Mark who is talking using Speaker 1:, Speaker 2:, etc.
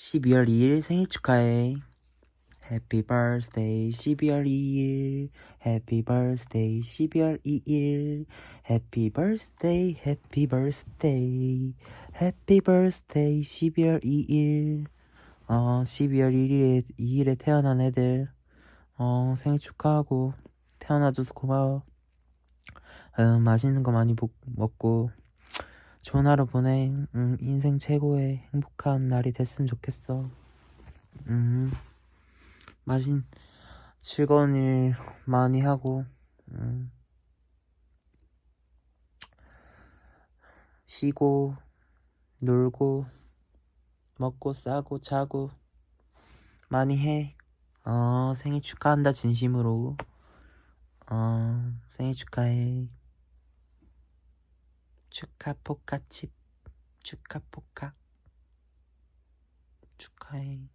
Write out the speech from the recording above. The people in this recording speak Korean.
Speaker 1: 12월 2일 생일 축하해. Happy birthday 12월 2일. Happy birthday 12월 2일. Happy birthday, happy birthday. Happy birthday 12월 2일. 어, 12월 1일에 2일에 태어난 애들 어, 생일 축하하고 태어나줘서 고마워. 음, 맛있는 거 많이 먹, 먹고 좋은 하루 보내. 음, 인생 최고의 행복한 날이 됐으면 좋겠어. 음, 마신 즐거운 일 많이 하고, 음, 쉬고, 놀고, 먹고, 싸고, 자고, 많이 해. 어, 생일 축하한다, 진심으로. 어, 생일 축하해. 축하 포카칩 축하 포카 축하해